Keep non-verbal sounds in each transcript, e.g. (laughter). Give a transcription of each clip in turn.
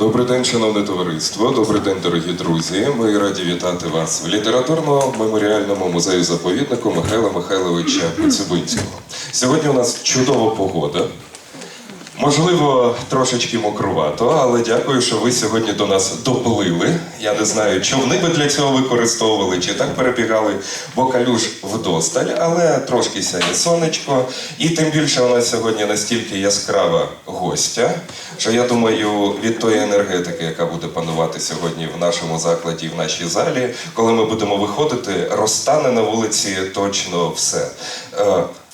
Добрий день, шановне товариство. Добрий день, дорогі друзі. Ми раді вітати вас в літературно-меморіальному музею заповіднику Михайла Михайловича Коцюбинського. Сьогодні у нас чудова погода. Можливо, трошечки мокрувато, але дякую, що ви сьогодні до нас доплили. Я не знаю, човни ви для цього використовували, чи так перебігали, бо калюж вдосталь, але трошки сяє сонечко. І тим більше у нас сьогодні настільки яскрава гостя, що я думаю, від тої енергетики, яка буде панувати сьогодні в нашому закладі, в нашій залі, коли ми будемо виходити, розтане на вулиці точно все.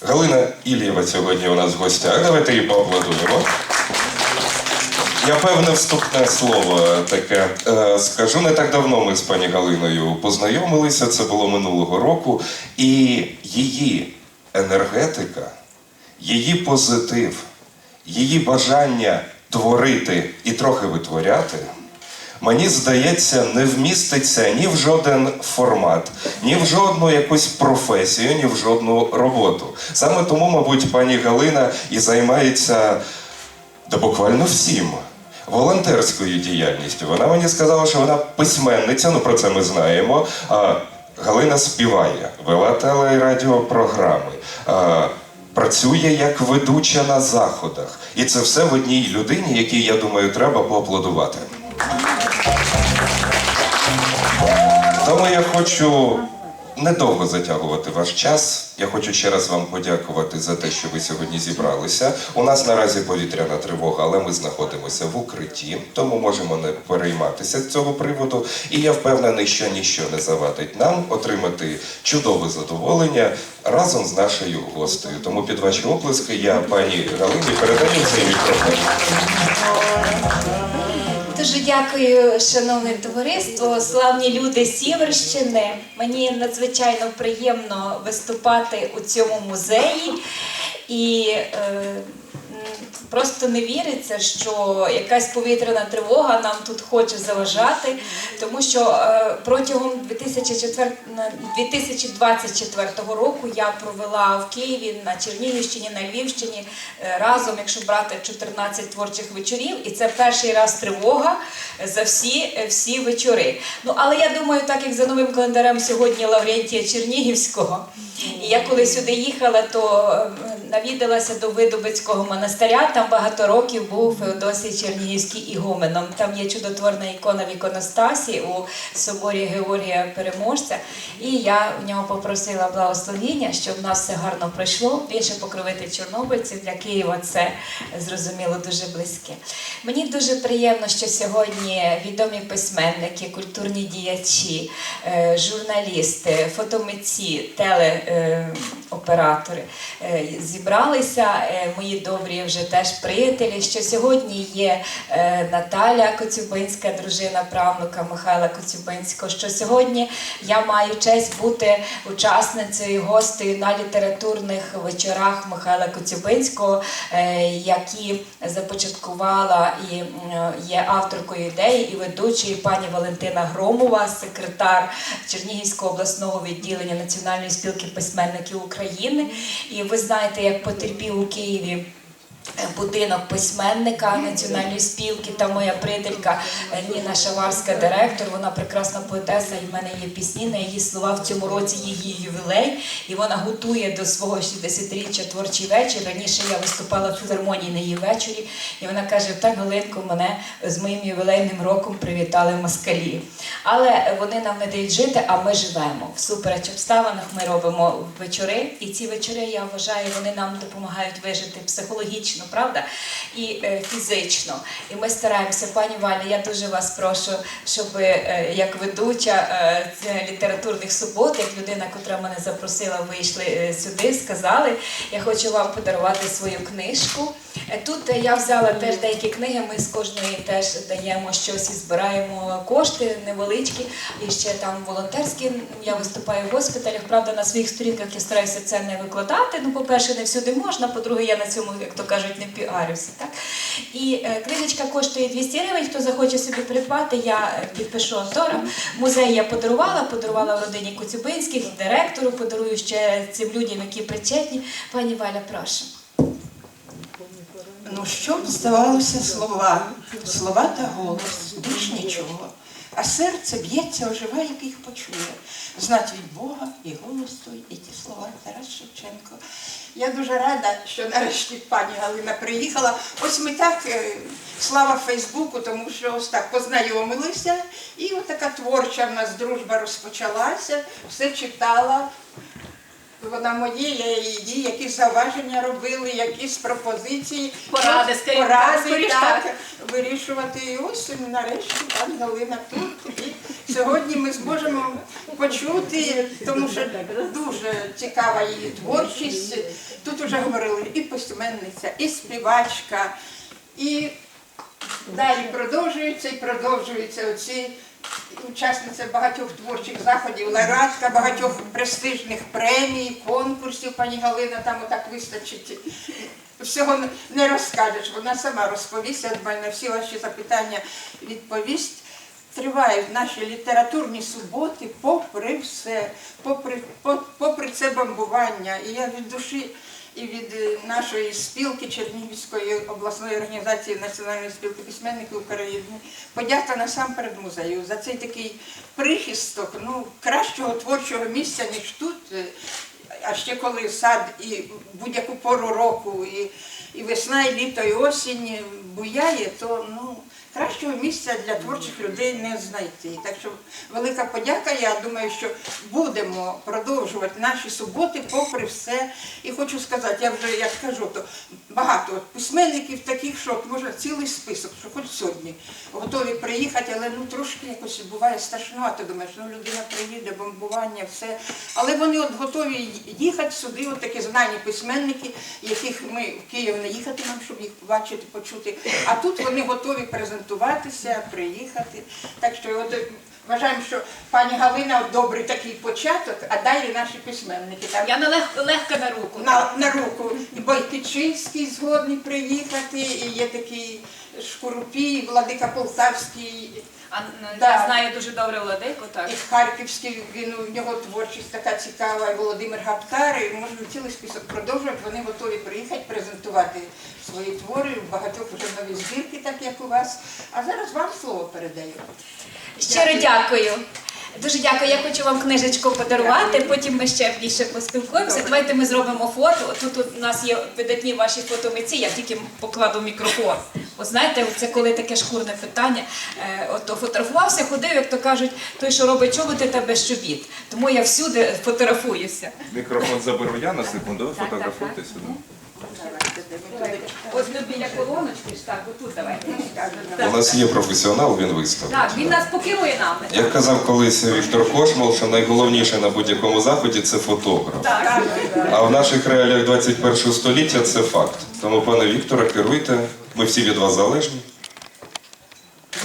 Галина Ілієва сьогодні у нас в гостях. Давайте її поаплодуємо. Я певне вступне слово таке е, скажу. Не так давно ми з пані Галиною познайомилися. Це було минулого року, і її енергетика, її позитив, її бажання творити і трохи витворяти. Мені здається, не вміститься ні в жоден формат, ні в жодну якусь професію, ні в жодну роботу. Саме тому, мабуть, пані Галина і займається та буквально всім. Волонтерською діяльністю. Вона мені сказала, що вона письменниця, ну про це ми знаємо. А Галина співає, вела теле і радіопрограми. А, Працює як ведуча на заходах. І це все в одній людині, якій, я думаю, треба поаплодувати. Тому я хочу недовго затягувати ваш час. Я хочу ще раз вам подякувати за те, що ви сьогодні зібралися. У нас наразі повітряна тривога, але ми знаходимося в укритті, тому можемо не перейматися з цього приводу. І я впевнений, що ніщо не завадить нам отримати чудове задоволення разом з нашою гостею. Тому під ваші оплески я пані Галині передаю цей мікрофон. Дуже дякую, шановне товариство, славні люди Сіверщини. Мені надзвичайно приємно виступати у цьому музеї. І е, просто не віриться, що якась повітряна тривога нам тут хоче заважати, тому що е, протягом 2004, на- 2024 року я провела в Києві на Чернігівщині, на Львівщині е, разом, якщо брати 14 творчих вечорів, і це перший раз тривога за всі, е, всі вечори. Ну але я думаю, так як за новим календарем сьогодні Лаврентія Чернігівського, і я коли сюди їхала, то навідалася до Видобицького монастиря. Там багато років був Феодосій Чернігівський ігуменом. Там є чудотворна ікона в іконостасі у соборі Георгія Переможця. І я в нього попросила благословіння, щоб в нас все гарно пройшло. Він ще покровитель чорнобильців для Києва. Це зрозуміло дуже близьке. Мені дуже приємно, що сьогодні відомі письменники, культурні діячі, е, журналісти, фотомитці, телеоператори е, зібралися. Е, Мої добрі вже теж приятелі. Що сьогодні є е, Наталя Коцюбинська, дружина правнука Михайла Коцюбинського. Що сьогодні я маю честь бути учасницею гостею на літературних вечорах Михайла Коцюбинського, е, які започаткувала і є авторкою ідеї і ведучою пані Валентина Громова, секретар Чернігівського обласного відділення Національної спілки письменників України. І ви знаєте, як потерпів у Києві. Е, Будинок письменника національної спілки та моя прителька е, Ніна Шаварська, директор. Вона прекрасна поетеса, і в мене є пісні на її слова в цьому році її ювілей. І вона готує до свого 60-річчя творчий вечір. Раніше я виступала в філармонії на її вечорі, і вона каже: так, Галинко, мене з моїм ювілейним роком привітали в москалі. Але вони нам не дають жити, а ми живемо. Всупереч обставинах ми робимо вечори, і ці вечори, я вважаю, вони нам допомагають вижити психологічно, правда, і е, фізично. І ми стараємося, пані Валя, я дуже вас прошу, щоб е, як ведуча е, літературних субот, як людина, котра мене запросила, вийшли е, сюди, сказали, я хочу вам подарувати свою книжку. Е, Тут е, я взяла теж деякі книги. Ми з кожної теж даємо щось і збираємо кошти невеличкі. І ще там волонтерські. Я виступаю в госпіталях. Правда, на своїх сторінках я стараюся це не викладати. Ну, по-перше, не всюди можна. По-друге, я на цьому, як то кажуть, не піарюся. Так і е, книжечка коштує 200 гривень. Хто захоче собі придбати, я підпишу авторам. Музей я подарувала, подарувала в родині Коцюбинських, директору. Подарую ще цим людям, які причетні. Пані Валя, прошу. Ну, що б здавалося слова, слова та голос, більш нічого. А серце б'ється, оживає, як їх почує. Знать від Бога і голос той, і ті слова Тарас Шевченко. Я дуже рада, що нарешті пані Галина приїхала. Ось ми так, е, слава Фейсбуку, тому що ось так познайомилися, і от така творча в нас дружба розпочалася, все читала. Вона моє, я її, якісь зауваження робили, якісь пропозиції. Поради, От скажімо поради, так, так, так. вирішувати. І ось нарешті пані Галина тут. І сьогодні ми зможемо почути, тому що дуже цікава її творчість. Тут вже говорили і письменниця, і співачка, і далі продовжується і продовжується оці учасниця багатьох творчих заходів, лауреатка багатьох престижних премій, конкурсів. Пані Галина там отак вистачить. Всього не розкажеш, вона сама розповість, я думаю, на всі ваші запитання відповість. Тривають наші літературні суботи, попри все, попри, попри це бомбування. І я від душі і від е, нашої спілки Чернігівської обласної організації Національної спілки письменників України подяка насамперед музею за цей такий прихисток, ну, кращого творчого місця, ніж тут. Е, А ще коли сад і будь-яку пору року, і, і весна, і літо, і осінь буяє, то ну, кращого місця для творчих людей не знайти. Так що велика подяка. Я думаю, що будемо продовжувати наші суботи попри все. І хочу сказати, я вже як кажу, то багато письменників таких, що можна цілий список, що хоч сьогодні готові приїхати, але ну трошки якось буває страшнувато. Думаєш, ну людина приїде, бомбування, все. Але вони от готові їхати сюди, от такі знані письменники, яких ми в Київ не їхатимемо, щоб їх побачити, почути. А тут вони готові презентуватися, приїхати. Так що от. е, Вважаємо, що пані Галина добрий такий початок, а далі наші письменники. Там Я не лег, легка на руку. на, на руку. І Бойкичинський згодний приїхати, і є такий Шкурупій, Владика Полтавський, А, Да. Я знаю дуже добре Владику, так. і Харківський, він, у нього творчість така цікава, і Володимир Гаптар, і можна цілий список продовжувати. Вони готові приїхати, презентувати свої твори, в багатьох вже нові збірки, так як у вас. А зараз вам слово передаю. Щиро дякую. Дуже дякую. Я хочу вам книжечку подарувати. Потім ми ще більше поспілкуємося. Добре. Давайте ми зробимо фото. Тут у нас є видатні ваші фотомитці. Я тільки покладу мікрофон. От знаєте, це коли таке шкурне питання. Е, От фотографувався, ходив, як то кажуть, той, що робить чоботи, та без чобіт. Тому я всюди фотографуюся. Мікрофон заберу я на секунду, ви фотографуйте сюди. Ось тут біля колоночки ж так, отут давайте. У нас є професіонал, він виставить. Так, він нас покерує нами. Як казав колись Віктор Кошмал, що найголовніше на будь-якому заході це фотограф. Так. А в наших реаліях 21 століття це факт. Тому, пане Вікторе, керуйте. Ми всі від вас залежні.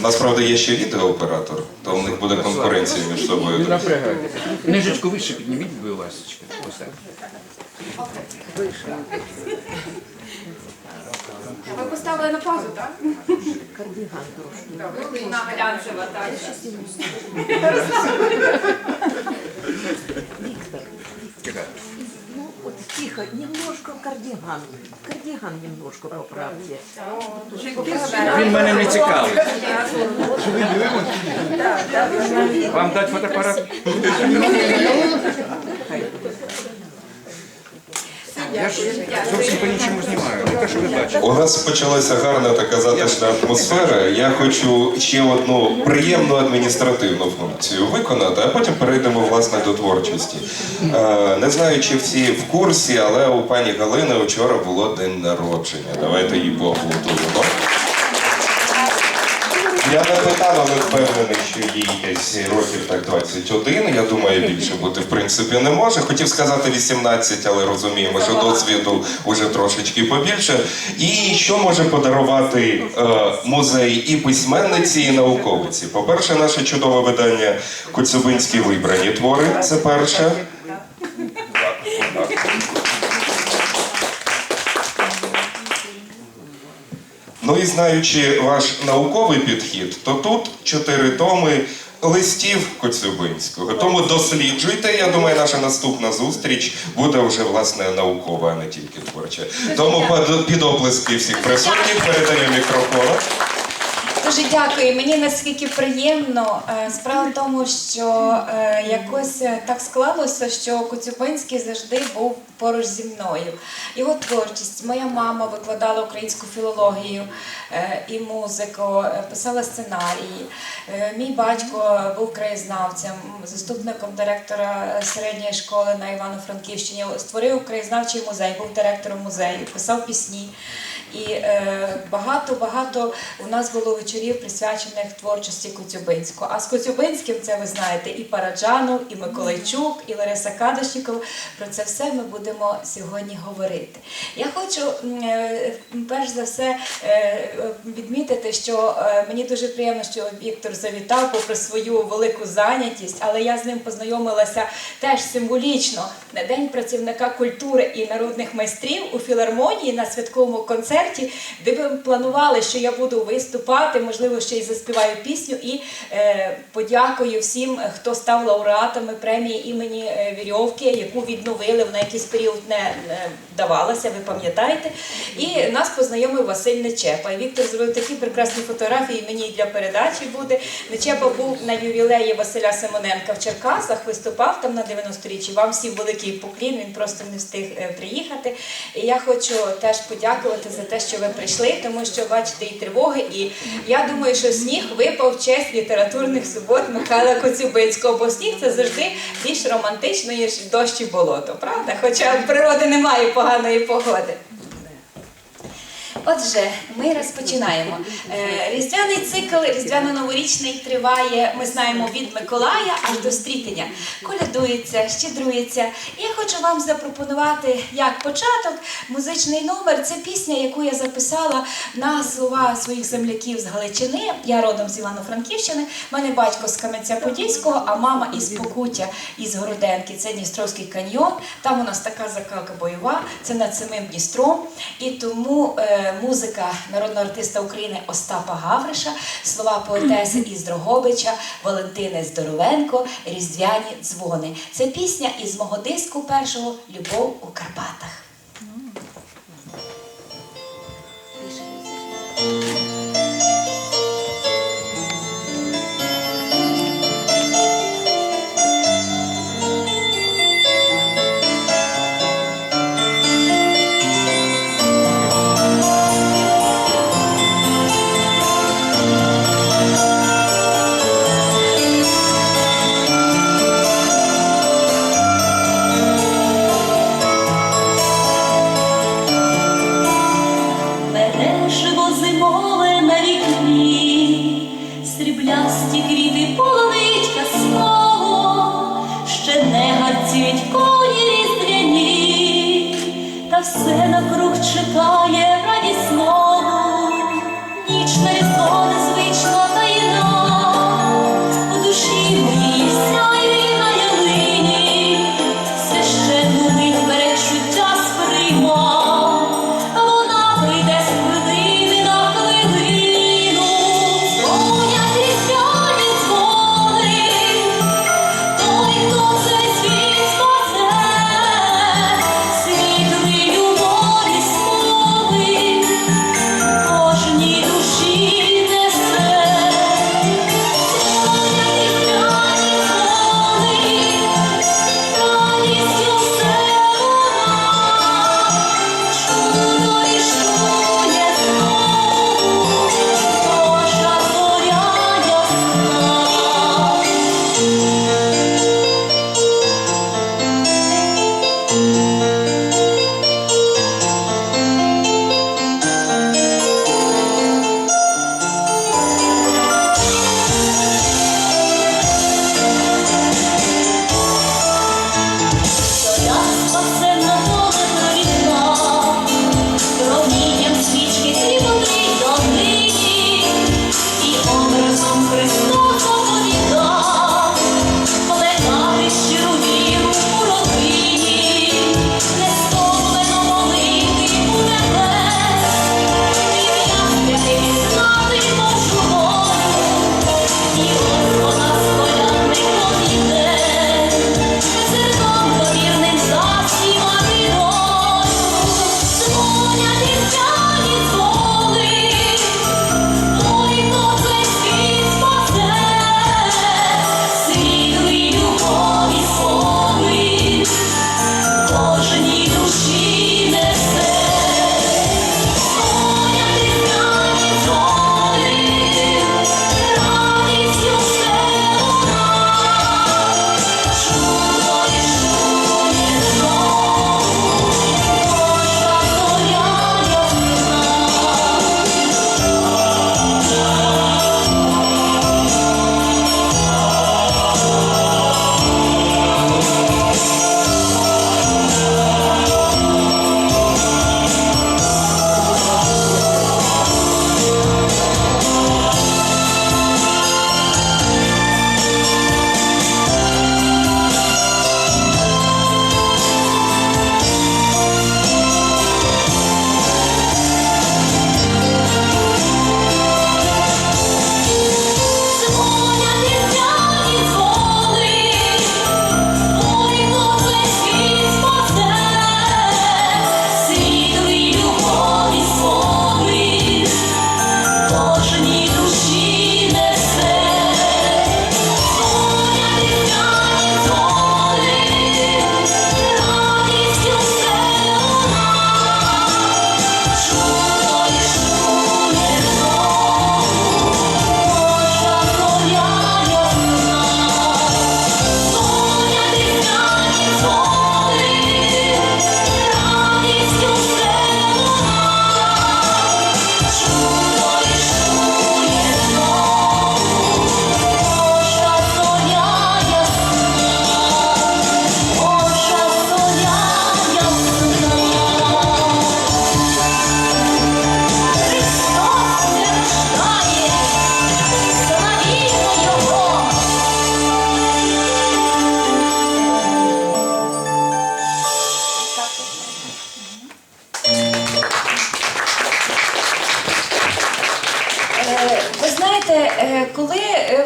У нас, правда, є ще відеооператор, то у них буде конкуренція між собою. Не. Книжечку вище підніміть, будь ласка. Ось так. Ви поставили на паузу, так? Кардіган трошки. На глянцева, так. Чекай. Ну, вот тихо, немножко кардиган. Кардіган немножко поправте. Він мене не цікавить. Вам дати фотоапарат? Я ж зовсім по нічому знімаю. Не те, що ви бачите. У нас почалася гарна така затишна атмосфера. Я хочу ще одну приємну адміністративну функцію виконати, а потім перейдемо власне до творчості. Е, Не знаю, чи всі в курсі, але у пані Галини вчора було день народження. Давайте її поаплодуємо. Я не питав, але впевнений, що їй десь років так 21. Я думаю, більше бути в принципі не може. Хотів сказати 18, але розуміємо, що досвіду вже трошечки побільше. І що може подарувати е, музей і письменниці, і науковиці? По-перше, наше чудове видання Коцюбинські вибрані твори. Це перше. Ну і знаючи ваш науковий підхід, то тут чотири томи листів Коцюбинського. Тому досліджуйте. Я думаю, наша наступна зустріч буде вже власне наукова, а не тільки творча. Тому під- оплески всіх присутніх передаю мікрофон. Дуже дякую. Мені наскільки приємно. Е, Справа в тому, що е, якось е, так склалося, що Коцюбинський завжди був поруч зі мною. Його творчість. Моя мама викладала українську філологію і музику, писала сценарії. Мій батько був краєзнавцем, заступником директора середньої школи на Івано-Франківщині. Створив краєзнавчий музей, був директором музею, писав пісні. І е, багато багато у нас було вечорів присвячених творчості Коцюбинського. А з Коцюбинським це ви знаєте і Параджанов, і Миколайчук, і Лариса Кадошнікова. Про це все ми будемо сьогодні говорити. Я хочу е, перш за все е, е, відмітити, що е, мені дуже приємно, що Віктор завітав попри свою велику зайнятість, але я з ним познайомилася теж символічно на День працівника культури і народних майстрів у філармонії на святковому концерті, де ми планували, що я буду виступати, можливо, ще й заспіваю пісню. І е, подякую всім, хто став лауреатами премії імені е, Вірьовки, яку відновили, вона якийсь період не е, ви пам'ятаєте. І нас познайомив Василь Нечепа. І Віктор зробив такі прекрасні фотографії мені для передачі буде. Нечепа був на ювілеї Василя Симоненка в Черкасах, виступав там на 90-річчі. Вам всім великий поклін, він просто не встиг е, приїхати. І я хочу теж подякувати за те, що ви прийшли, тому що бачите і тривоги. І я думаю, що сніг випав в честь літературних субот Михайла Коцюбинського, бо сніг це завжди більш романтично, ніж дощ і болото, правда? Хоча природи немає поганої погоди. Отже, ми розпочинаємо. Е, Різдвяний цикл різдвяно-новорічний триває, ми знаємо, від Миколая аж до стрітення. Колядується, щедрується. Я хочу вам запропонувати як початок музичний номер. Це пісня, яку я записала на слова своїх земляків з Галичини. Я родом з Івано-Франківщини. Мене батько з Кам'янця-Подільського, а мама із Покуття, із Городенки. Це Дністровський каньйон. Там у нас така закалка бойова, це над самим Дністром. І тому е, музика народного артиста України Остапа Гавриша, слова поетеси (clears throat) із Дрогобича, Валентини Здоровенко, Різдвяні дзвони. Це пісня із мого диску першого Любов у Карпатах. Мереживо зимове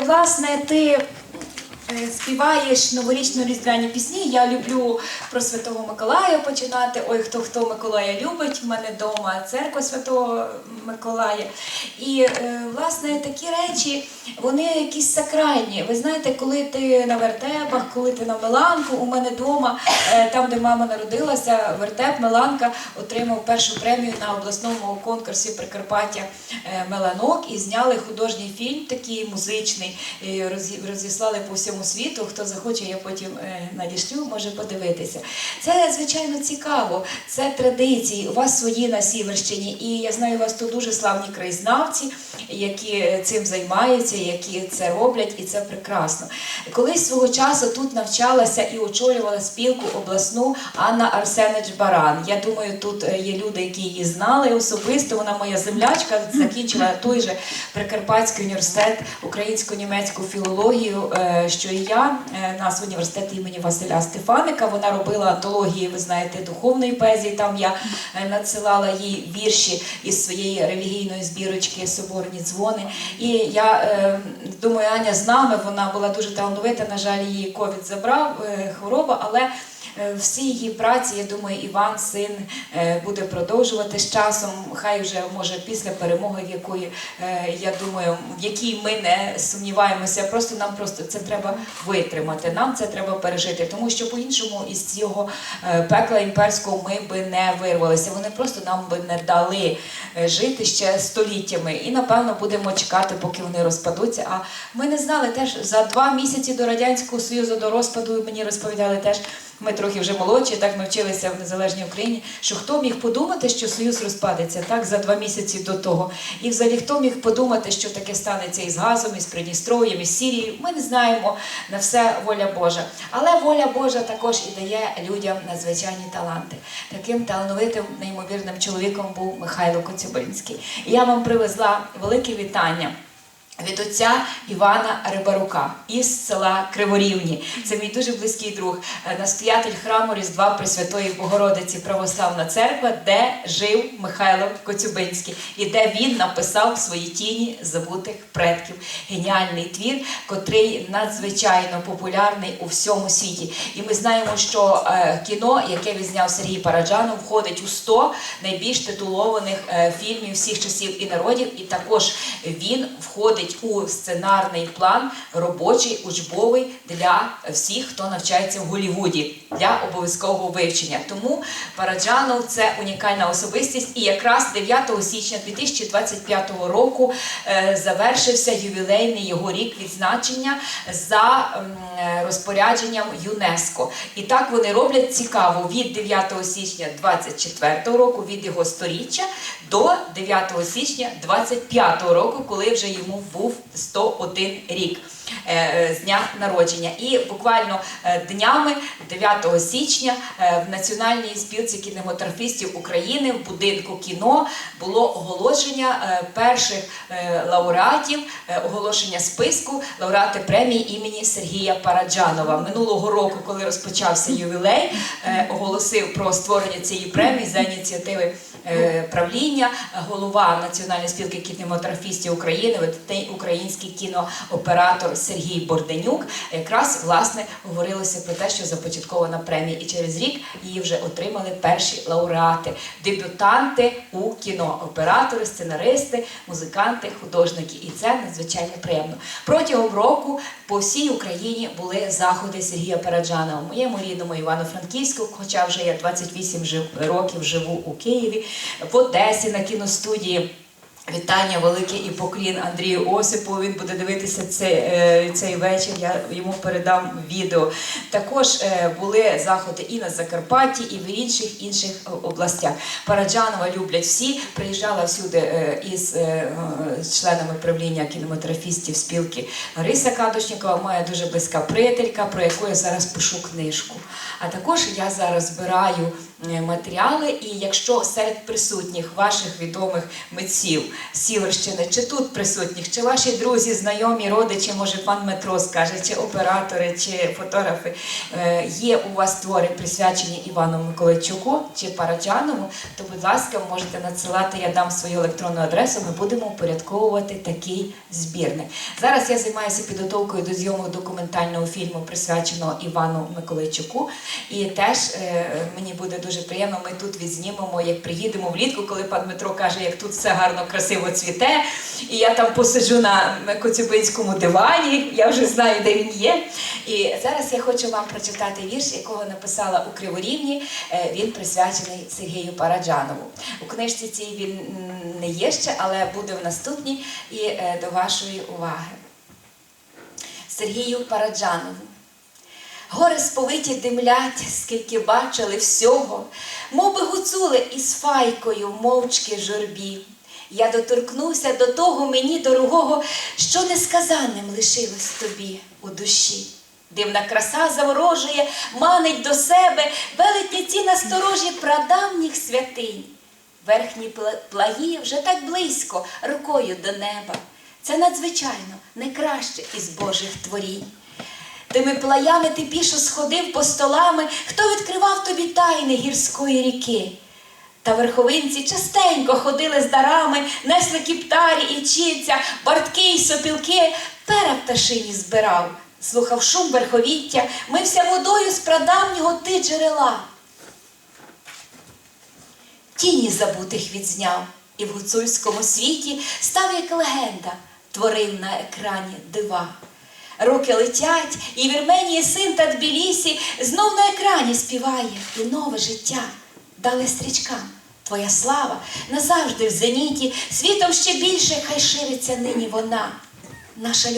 власне ти співаєш новорічно різдвяні пісні, я люблю про Святого Миколая починати. Ой, хто хто Миколая любить, в мене вдома церква Святого Миколая. І е, власне такі речі, вони якісь сакральні. Ви знаєте, коли ти на вертепах, коли ти на Меланку, у мене вдома, е, там, де мама народилася, вертеп Меланка отримав першу премію на обласному конкурсі Прикарпаття е, Меланок і зняли художній фільм, такий музичний, розіслали по всьому світу. Хто захоче, я потім е, надішлю, може подивитися. Це звичайно цікаво. Це традиції. У вас свої на Сіверщині, і я знаю, у вас тут дуже славні краєзнавці, які цим займаються, які це роблять, і це прекрасно. Колись свого часу тут навчалася і очолювала спілку обласну Анна Арсенич Баран. Я думаю, тут е, є люди, які її знали особисто. Вона моя землячка, закінчила той же Прикарпатський університет українсько-німецьку філологію, е, що і я, е, нас університет імені Василя Стефаника. Вона робила антології, ви знаєте, духовної поезії. Там я е, надсилала їй вірші із своєї релігійної збірочки Соборні дзвони. І я е, думаю, Аня з нами, вона була дуже талановита. На жаль, її ковід забрав, хвороба, але. Е, Всі її праці, я думаю, Іван, син, е, буде продовжувати з часом. Хай вже може після перемоги, в якої е, я думаю, в якій ми не сумніваємося. Просто нам просто це треба витримати. Нам це треба пережити, тому що по-іншому із цього пекла імперського ми би не вирвалися. Вони просто нам би не дали жити ще століттями. І напевно будемо чекати, поки вони розпадуться. А ми не знали теж за два місяці до радянського союзу до розпаду. Мені розповідали теж. Ми трохи вже молодші, так ми вчилися в незалежній Україні. Що хто міг подумати, що Союз розпадеться так за два місяці до того? І взагалі хто міг подумати, що таке станеться із газом, із Придністров'ям, із Сірією? Ми не знаємо на все воля Божа. Але воля Божа також і дає людям надзвичайні таланти. Таким талановитим, неймовірним чоловіком був Михайло Коцюбинський. І я вам привезла велике вітання. Від отця Івана Рибарука із села Криворівні. Це мій дуже близький друг, е, настоятель храму Різдва Пресвятої Богородиці Православна Церква, де жив Михайло Коцюбинський, і де він написав в своїй тіні забутих предків. Геніальний твір, котрий надзвичайно популярний у всьому світі. І ми знаємо, що е, кіно, яке відзняв Сергій Параджанов, входить у 100 найбільш титулованих е, фільмів всіх часів і народів. І також він входить у сценарний план робочий учбовий для всіх, хто навчається в Голлівуді для обов'язкового вивчення. Тому Параджанов це унікальна особистість. І якраз 9 січня 2025 року е, завершився ювілейний його рік відзначення за розпорядженням ЮНЕСКО. І так вони роблять цікаво від 9 січня 24 року від його сторіччя до 9 січня 25 року, коли вже йому був 101 рік. е, З дня народження, і буквально е, днями 9 січня е, в Національній спілці кінематографістів України в будинку кіно було оголошення е, перших е, лауреатів, е, оголошення списку лауреати премії імені Сергія Параджанова. Минулого року, коли розпочався ювілей, е, оголосив про створення цієї премії за ініціативи е, правління, е, голова Національної спілки кінематографістів України, видатний український кінооператор Сергій Борденюк. Якраз власне говорилося про те, що започаткована премія, і через рік її вже отримали перші лауреати, дебютанти у кіно, оператори, сценаристи, музиканти, художники. І це надзвичайно приємно. Протягом року по всій Україні були заходи Сергія Параджанова, моєму рідному Івано-Франківську, хоча вже я 28 жив- років живу у Києві, в Одесі на кіностудії. Вітання велике і поклін Андрію Осипову. Він буде дивитися цей, е, цей вечір. Я йому передам відео. Також е, були заходи і на Закарпатті, і в інших інших областях. Параджанова люблять всі. Приїжджала всюди е, із членами правління кінематографістів спілки Лариса Кадочникова, моя дуже близька приятелька, про яку я зараз пишу книжку. А також я зараз збираю матеріали. І якщо серед присутніх ваших відомих митців Сіверщини, чи тут присутніх, чи ваші друзі, знайомі, родичі, може пан Дмитро скаже, чи оператори, чи фотографи, е, є у вас твори присвячені Івану Миколайчуку чи Параджанову, то, будь ласка, можете надсилати, я дам свою електронну адресу, ми будемо упорядковувати такий збірник. Зараз я займаюся підготовкою до зйомок документального фільму, присвяченого Івану Миколайчуку. І теж е, мені буде дуже приємно, ми тут відзнімемо, як приїдемо влітку, коли пан Дмитро каже, як тут все гарно, красиво цвіте. І я там посиджу на Коцюбинському дивані, я вже знаю, де він є. І зараз я хочу вам прочитати вірш, якого написала у Криворівні. Е, Він присвячений Сергію Параджанову. У книжці цій він не є ще, але буде в наступній і е, до вашої уваги. Сергію Параджанову. Гори сповиті димлять, скільки бачили всього, мов би гуцули із файкою мовчки журбі. Я доторкнувся до того мені дорогого, що несказанним лишилось тобі у душі. Дивна краса заворожує, манить до себе велетні ці насторожі прадавніх святинь. Верхні пла- вже так близько, рукою до неба. Це надзвичайно найкраще із Божих творінь. Тими плаями ти пішо сходив по столами, хто відкривав тобі тайни гірської ріки. Та верховинці частенько ходили з дарами, несли кіптарі і чільця, бартки й сопілки, пера пташині збирав, слухав шум верховіття, мився водою з прадавнього ти джерела. Тіні забутих відзняв, і в гуцульському світі став як легенда, творив на екрані дива. Роки летять, і Вірменії син та Тбілісі знов на екрані співає і нове життя дали стрічкам. Твоя слава назавжди в зеніті, світом ще більше хай шириться нині вона. Наша